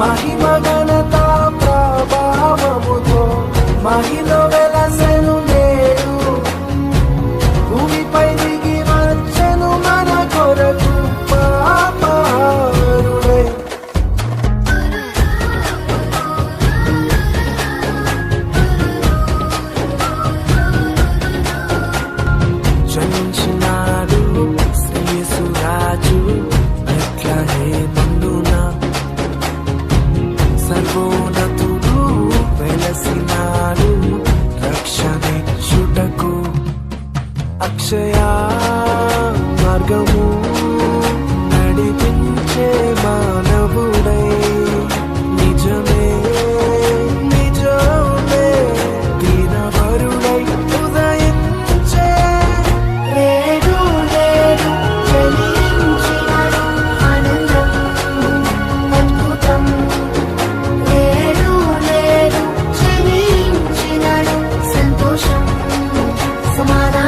మహిమ గణత ప్రభావముతో మహిళ వెలసే దిశయా మార్గము నడిపించే మానవుడై. నిజమే నిజమే దీనవరుడై ఉదయించే. లేడు లేడు చలించినాడు ఆనందం అద్భుతం. లేడు లేడు సమాధానం.